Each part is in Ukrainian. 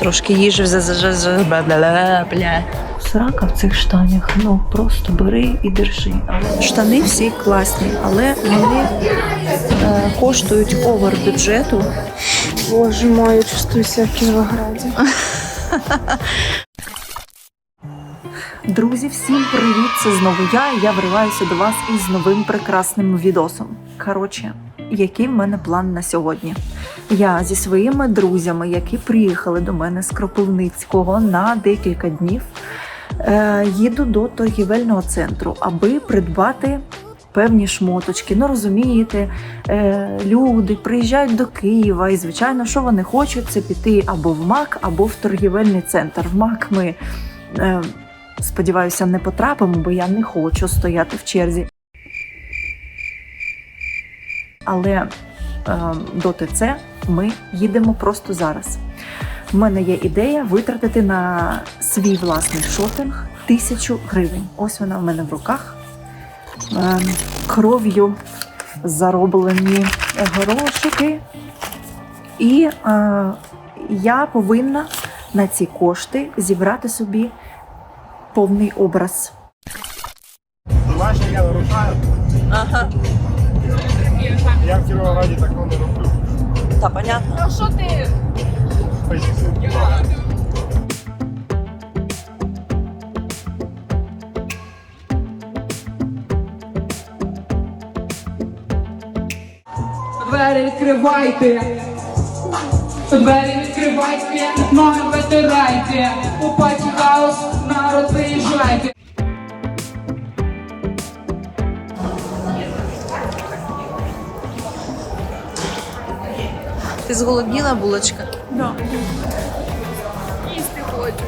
Трошки їжі за бля. Срака в цих штанях. Ну просто бери і держи. Штани всі класні, але вони е, коштують овер бюджету. Боже мой, чувствую себя в Кировограде. Друзі, всім привіт! Це знову я. і Я вриваюся до вас із новим прекрасним відосом. Коротше, який в мене план на сьогодні? Я зі своїми друзями, які приїхали до мене з Кропивницького на декілька днів, е, їду до торгівельного центру, аби придбати. Певні шмоточки, ну розумієте, е, люди приїжджають до Києва, і звичайно, що вони хочуть, це піти або в МАК, або в торгівельний центр. В МАК ми е, Сподіваюся, не потрапимо, бо я не хочу стояти в черзі. Але е, до ТЦ ми їдемо просто зараз. У мене є ідея витратити на свій власний шопінг тисячу гривень. Ось вона в мене в руках. Е, кров'ю зароблені грошики. І е, я повинна на ці кошти зібрати собі повний образ. Ваші я нарушаю. Ага, Я в Кіровограді такого не роблю. та понятно. А що ти? Двері відкривайте, двері відкривайте, ноги витирайте, у паті хаус, народ приїжджайте. Ти зголодніла булочка? Да. Їсти хочу.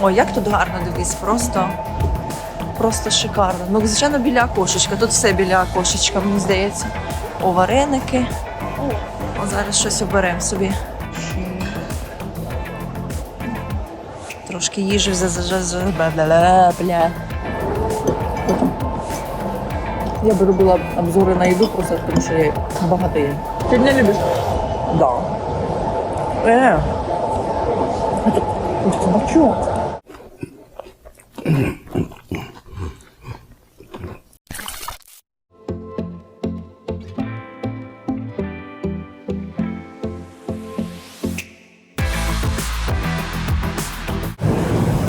Ой, як тут гарно дивись, просто, просто шикарно. Ну, звичайно, біля окошечка. Тут все біля окошечка, мені здається. О, вареники. О, зараз щось оберемо собі. Трошки їжі за за за за бля. Я би робила обзори на їду, просто тому що я багато їм. Ти не любиш? Да. Е. Это бачу.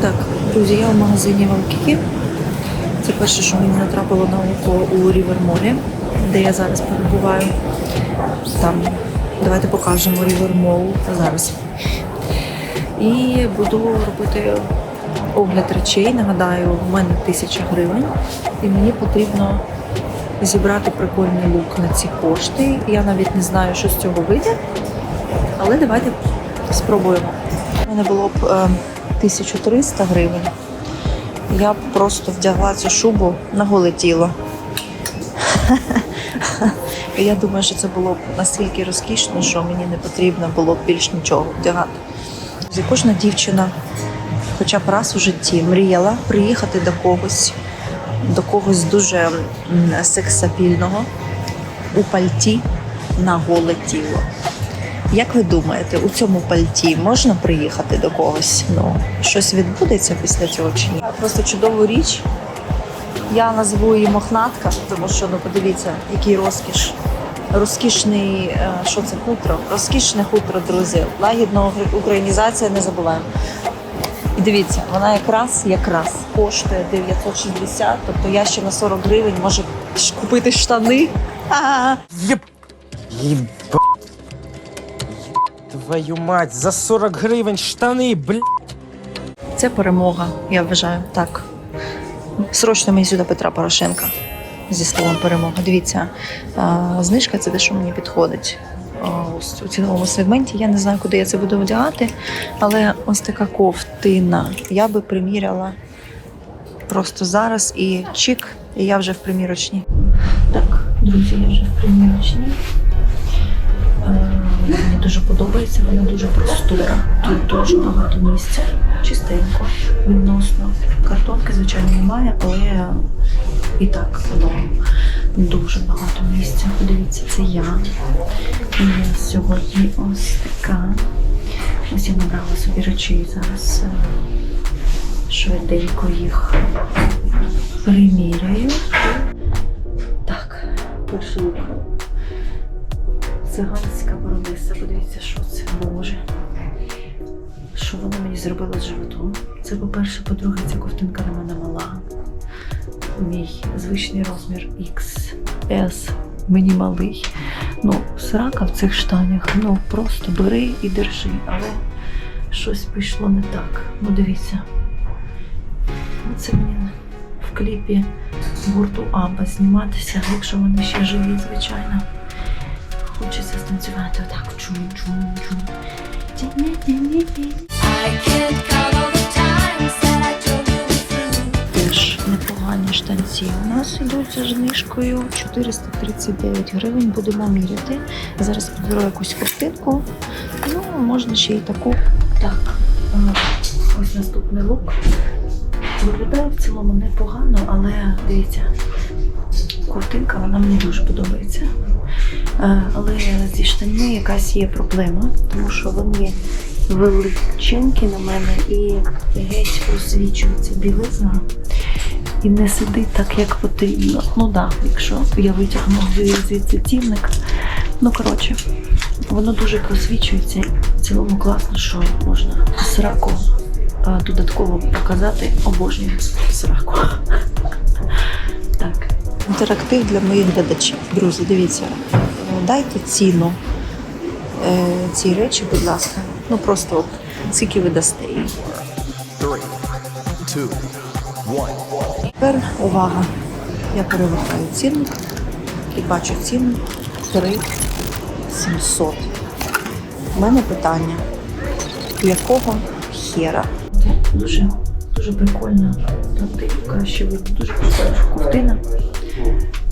Так, друзі, я в магазині Валкіки. Це перше, що мені натрапило на око у Рівермолі, де я зараз перебуваю. Там, давайте покажемо Рівермол зараз. І буду робити огляд речей. Нагадаю, в мене тисяча гривень, і мені потрібно зібрати прикольний лук на ці кошти. Я навіть не знаю, що з цього вийде, але давайте спробуємо. У мене було б е, 1300 гривень. Я б просто вдягла цю шубу на голе тіло. Я думаю, що це було б настільки розкішно, що мені не потрібно було більш нічого вдягати. Кожна дівчина, хоча б раз у житті, мріяла приїхати до когось, до когось дуже сексапільного у пальті на голе тіло. Як ви думаєте, у цьому пальті можна приїхати до когось? Ну, щось відбудеться після цього чи ні? Просто чудову річ. Я назву її мохнатка, тому що ну подивіться, який розкіш. Розкішний, е, що це хутро? Розкішне хутро, друзі. Лагідна українізація, не забуваємо. І дивіться, вона якраз якраз коштує 960, тобто я ще на 40 гривень можу купити штани. Єб... Єб... Твою мать, за 40 гривень штани, бля. Це перемога, я вважаю. Так. Срочно мені сюди Петра Порошенка зі словом перемога. Дивіться, знижка це те, що мені підходить. Ось У ціновому сегменті я не знаю, куди я це буду одягати, але ось така ковтина. Я би приміряла просто зараз і чик, і я вже в примірочній. Так, друзі, я вже в примірочній. Е, Мені дуже подобається, вона дуже простора. Тут дуже багато місця, чистенько, відносно. Картонки, звичайно, немає, але і так воно дуже багато місця. Подивіться, це я. І я сьогодні ось така. Ось я набрала собі речей зараз. е, Швиденько їх приміряю. Так, перший лук. Циганська баронеса. Подивіться, що це Боже. Що вона мені зробила з животом? Це по-перше, по-друге, ця ковтинка на мене мала. Мій звичний розмір XS. Мені малий. Ну, срака в цих штанях. Ну, просто бери і держи. Але щось пішло не так. Ну, дивіться. Це мені в кліпі гурту Аба зніматися, якщо вони ще живі, звичайно. Хочеться станцювати отак. Чум-чум-чум. Теж непогані штанці. У нас йдуть за знижкою 439 гривень. Будемо міряти. Зараз підберу якусь картинку. Ну, можна ще й таку. Так, ось наступний лук. Виглядає в цілому непогано, але дивіться, картинка вона мені дуже подобається. Е, Але зі штаньми якась є проблема, тому що вони величенькі на мене і геть просвічується білизна і не сидить так, як потрібно. Ну так, да, якщо я витягну звідси цінник. Ну коротше, воно дуже просвічується. В цілому класно, що можна сраку е, додатково показати. Обожнюю сраку. Так. Інтерактив для моїх глядачів. Друзі, дивіться, дайте ціну е, цій речі, будь ласка. Ну просто скільки ви дасте їй. Тепер увага. Я перевертаю цінник і бачу ціну 3 700. У мене питання. Якого хера? Дуже, дуже прикольна. Краще видно, дуже прикольна ковтина.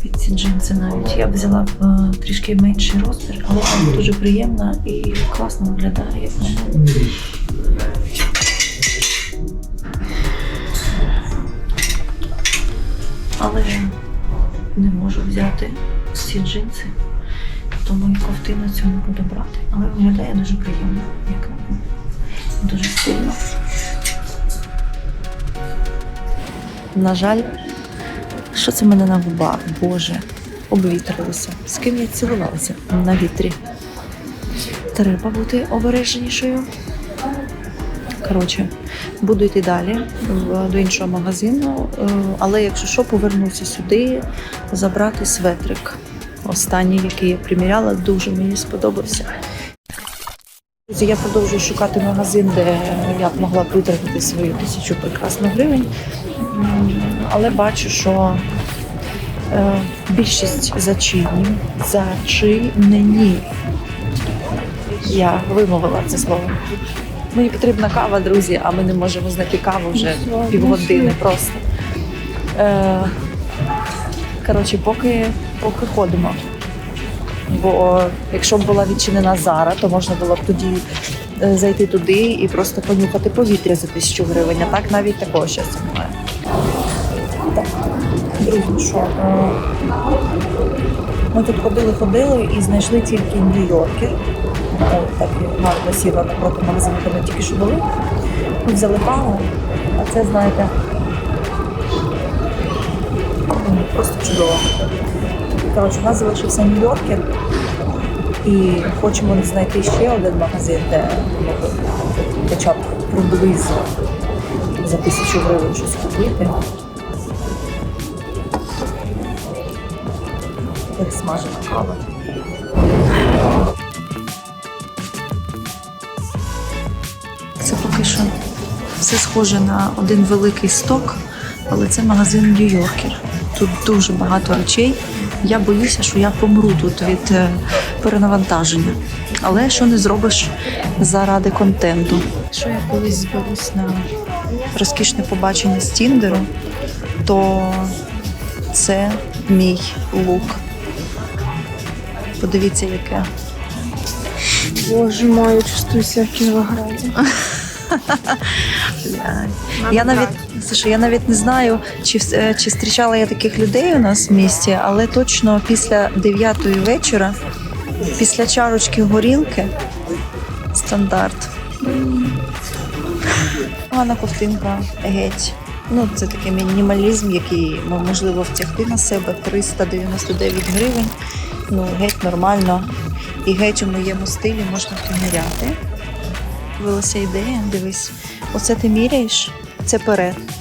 Під ці джинси навіть. Я б взяла б е, трішки менший розмір, але вона дуже приємна і класно виглядає, але не можу взяти ці джинси, тому і ковтину цю не буду брати. Але виглядає дуже приємно, як. Дуже стильно. На жаль, що це мене на губах? Боже, обвітрилося. З ким я цілувалася на вітрі. Треба бути обережнішою. Коротше, буду йти далі до іншого магазину, е, але якщо що, повернуся сюди забрати светрик. Останній, який я приміряла, дуже мені сподобався. Друзі, Я продовжую шукати магазин, де я б могла витратити свою тисячу прекрасних гривень. Але бачу, що е, більшість зачинені. Зачинені. Я вимовила це слово. Мені потрібна кава, друзі, а ми не можемо знайти каву вже півгодини просто. Е, коротше, поки, поки ходимо. Бо якщо б була відчинена Зара, то можна було б тоді е, зайти туди і просто понюхати повітря за тисячу гривень. А так навіть такого щастя немає. Так, друзі, що? е, Ми тут ходили-ходили і знайшли тільки Нью-Йоркер. Так гарно сіла напроти магазину, де ми тільки що були. Ми взяли каву, а це, знаєте, просто чудово. Коротше, у нас залишився Нью-Йоркер. І хочемо знайти ще один магазин, де хоча б приблизно за тисячу гривень щось купити. Пересмажена кава. Це поки що все схоже на один великий сток, але це магазин Нью-Йоркер. Тут дуже багато речей. Я боюся, що я помру тут від е, перенавантаження. Але що не зробиш заради контенту? Якщо я колись зберусь на розкішне побачення з Тіндеру, то це мій лук. Подивіться, яке. Боже мой, чувствую себя в Кіровограді. Я навіть слушай, я навіть не знаю, чи е, чи зустрічала я таких людей у нас в місті, але точно після 9 вечора, після чарочки горілки, стандарт. Гана ковтинка геть. Ну, це такий мінімалізм, який можливо втягти на себе 399 гривень. Ну, геть нормально. І геть у моєму стилі можна приміряти. Вилася ідея, дивись. Оце ти міряєш, це перед.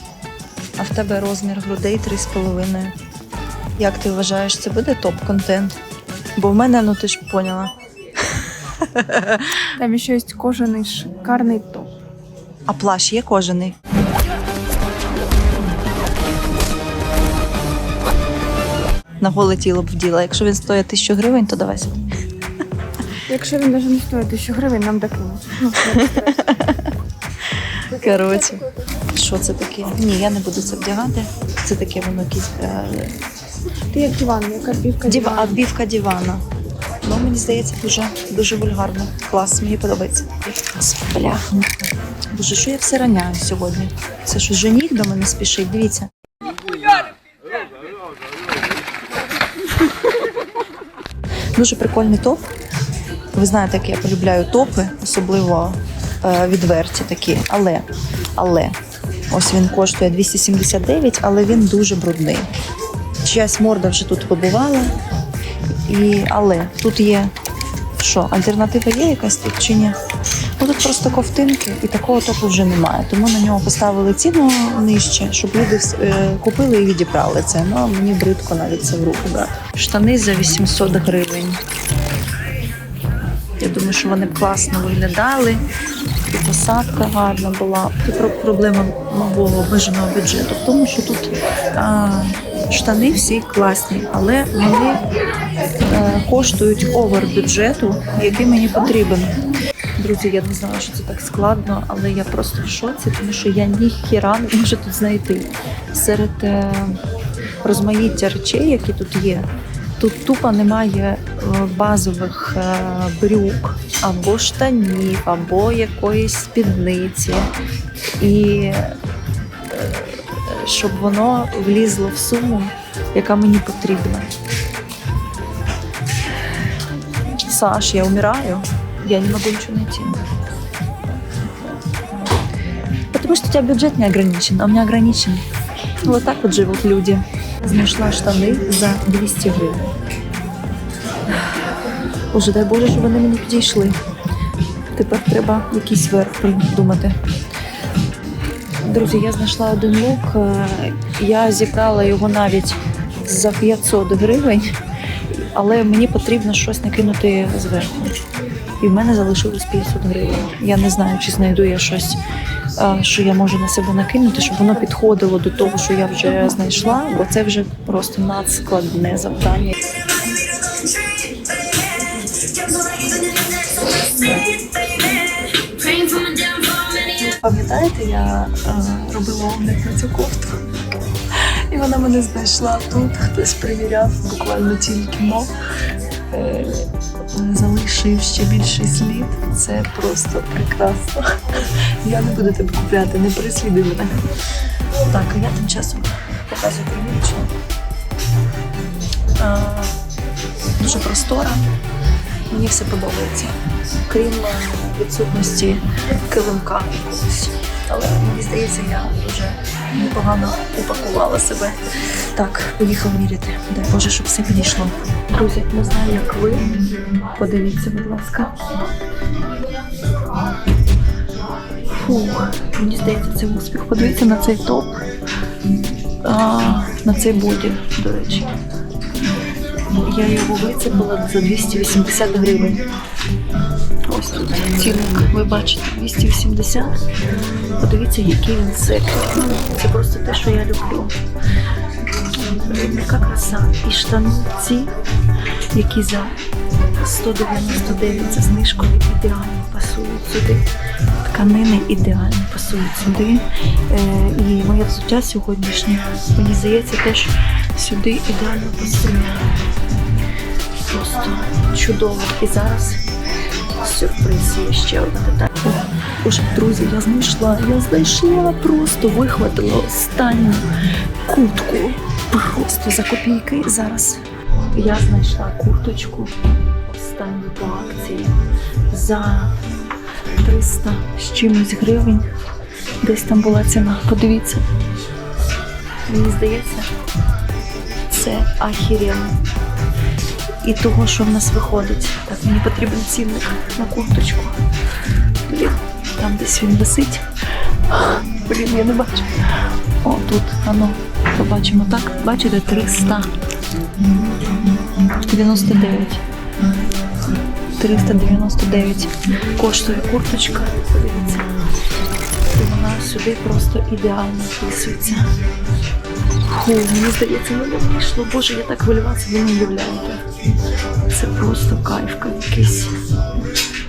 А в тебе розмір грудей 3,5. Як ти вважаєш, це буде топ-контент? Бо в мене, ну ти ж поняла. Там ще є кожаний шикарний топ. А плащ є кожаний. На голе тіло б вділа. Якщо він стоїть тисячу гривень, то давай сюди. Якщо він навіть не стоїть 1000 гривень, нам докинуть. Ну. Коротше, що це таке? Ні, я не буду це вдягати. Це таке воно якісь. е, Ти як диван, яка бівка Діва, дивана. оббівка дивана. Ну, мені здається, дуже, дуже вульгарно. Клас, мені подобається. Бляха. Боже, що я все раняю сьогодні? Це що, жених до мене спішить? Дивіться. Дуже прикольний топ. Ви знаєте, як я полюбляю топи, особливо е, відверті такі. Але, але, ось він коштує 279, але він дуже брудний. Чиясь морда вже тут побувала. І, але тут є що, альтернатива є якась тут чи ні? Ну тут просто ковтинки і такого топу вже немає. Тому на нього поставили ціну нижче, щоб люди е, купили і відібрали це. Ну мені бридко навіть це в руку брати. Штани за 800 гривень. Я думаю, що вони б класно виглядали. І посадка гарна була. Це про- проблема мого обмеженого бюджету в тому, що тут а, штани всі класні, але вони е, коштують овер бюджету, який мені потрібен. Друзі, я не знала, що це так складно, але я просто в шоці, тому що я ніхіра не можу тут знайти. Серед е, розмаїття речей, які тут є, тут тупо немає базових е, брюк або штанів, або якоїсь спідниці. І е, щоб воно влізло в суму, яка мені потрібна. Саш, я умираю. Я не могу ничего найти. Потому что у тебя бюджет не ограничен, а у меня ограничен. Вот так вот живут люди. Знайшла штани за 200 гривень. Боже, дай Боже, щоб вони мені підійшли. Тепер треба якийсь верх придумати. Друзі, я знайшла один лук. е, Я зібрала його навіть за 500 гривень, але мені потрібно щось накинути зверху. І в мене залишилось 500 гривень. Я не знаю, чи знайду я щось, е, що я можу на себе накинути, щоб воно підходило до того, що я вже знайшла, бо це вже просто надскладне завдання. Пам'ятаєте, я е, робила огляд на цю кофту, і вона мене знайшла тут. Хтось перевіряв буквально тільки но. Е, залишив ще більший слід. Це просто прекрасно. Я не буду тебе купляти, не переслідуй мене. Так, а я тим часом показую примірочну. Е, Дуже простора. Мені все подобається. Крім е, відсутності килимка. Але мені здається, я дуже непогано упакувала себе. Так, поїхав міряти. Дай Боже, щоб все підійшло. Друзі, не знаю, як ви. Подивіться, будь ласка. Фух, мені здається, це успіх. Подивіться на цей топ. А, на цей боді, до речі. Я його вицепила за 280 гривень. Тут цінник, ви бачите, 280. Подивіться, який він секрет. Це просто те, що я люблю. Яка краса. І штани ці, які за 199 за знижкою ідеально пасують сюди. Тканини ідеально пасують сюди. Е, і моє взуття сьогоднішнє, мені здається, теж сюди ідеально пасує. Просто чудово. І зараз сюрприз є ще деталь. О, Боже, друзі, я знайшла, я знайшла, просто вихватила останню куртку. Просто за копійки зараз. Я знайшла курточку останню по акції за 300 з чимось гривень. Десь там була ціна. Подивіться. Мені здається, це ахіренно. І того, що в нас виходить. Так, мені потрібен цінник на курточку. Блін, там десь він висить. Блін, я не бачу. О, тут, ану, побачимо так. Бачите, 300. 99. 399 коштує курточка. Подивіться. І вона сюди просто ідеально вписується. Фу, мені здається, мене вийшло. Боже, я так хвилювалася, ви не уявляєте. Це просто кайф якийсь.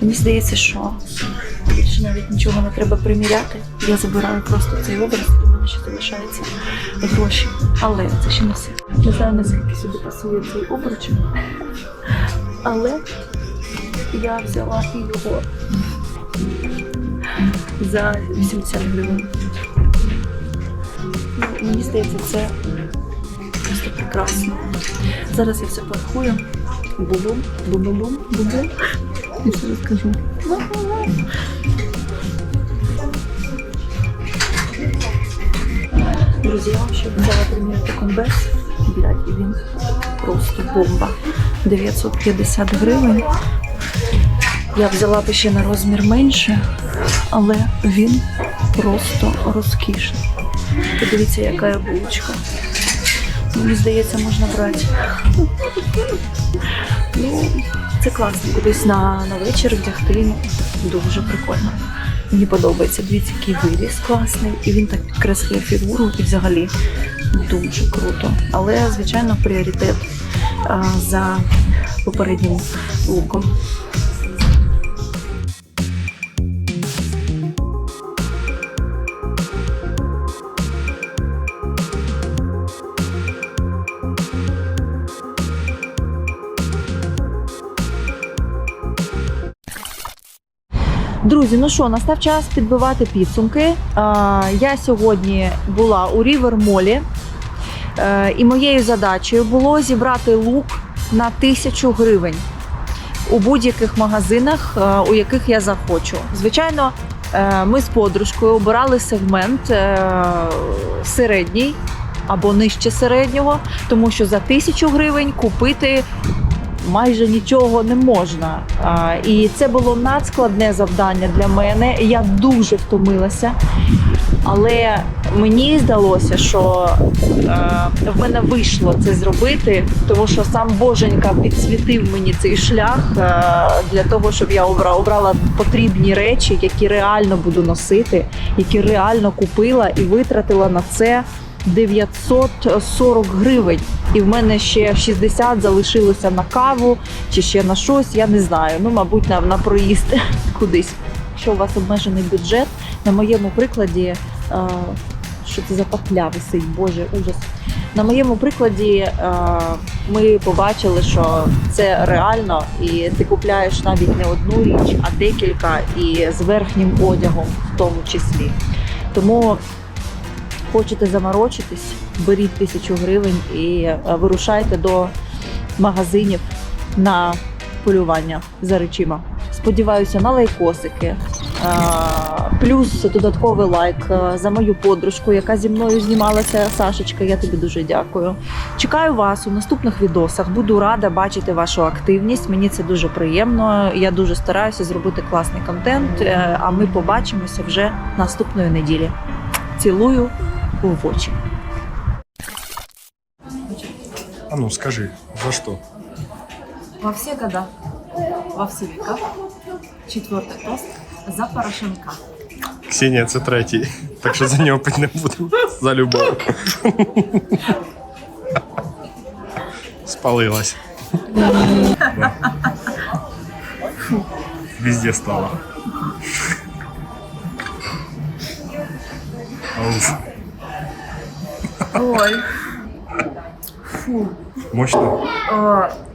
Мені здається, що більше навіть нічого не треба приміряти. Я забираю просто цей образ, і в мене ще залишаються гроші. Але це ще не все. Не знаю, наскільки сюди пасує цей обруч. Але я взяла його за 80 гривень. Ну, мені здається, це прекрасно. Зараз я все порахую. Бубум, бубум, бубум. І все розкажу. Друзі, я вам ще взяла приміряти комбез. Блядь, і він просто бомба. 950 гривень. Я взяла б ще на розмір менше, але він просто розкішний. Подивіться, яка булочка. Мені здається, можна брати. Ну, це класно. Кудись на, на вечір вдягти. Дуже прикольно. Мені подобається. Дивіться, який виріс класний, і він так підкреслює фігуру і взагалі дуже круто. Але, звичайно, пріоритет а, за попереднім луком. Друзі, ну що, настав час підбивати підсумки. Я сьогодні була у Рівер Молі, е, і моєю задачею було зібрати лук на тисячу гривень у будь-яких магазинах, е, у яких я захочу. Звичайно, е, ми з подружкою обирали сегмент середній або нижче середнього, тому що за тисячу гривень купити майже нічого не можна. І це було надскладне завдання для мене. Я дуже втомилася. Але мені здалося, що в мене вийшло це зробити, тому що сам Боженька підсвітив мені цей шлях для того, щоб я обрала потрібні речі, які реально буду носити, які реально купила і витратила на це 940 гривень. І в мене ще 60 залишилося на каву чи ще на щось, я не знаю. Ну, мабуть, на, на проїзд кудись. Якщо у вас обмежений бюджет, на моєму прикладі, е, що це за патля висить, боже, ужас. На моєму прикладі е, ми побачили, що це реально, і ти купляєш навіть не одну річ, а декілька, і з верхнім одягом в тому числі. Тому хочете заморочитись, беріть тисячу гривень і е, вирушайте до магазинів на полювання за речима. Сподіваюся на лайкосики. Е, Плюс додатковий лайк е, за мою подружку, яка зі мною знімалася. Сашечка, я тобі дуже дякую. Чекаю вас у наступних відосах. Буду рада бачити вашу активність. Мені це дуже приємно. Я дуже стараюся зробити класний контент. А ми побачимося вже наступної неділі. Цілую в очі. А ну скажи, за что? Во все года, во все века, четвертый тост за Порошенка. Ксенія це третій, так що за нього пить не буду. За любов. Спалилась. Да. Везде стало. Ауф. Ой. Фу. Мощно. О, себе.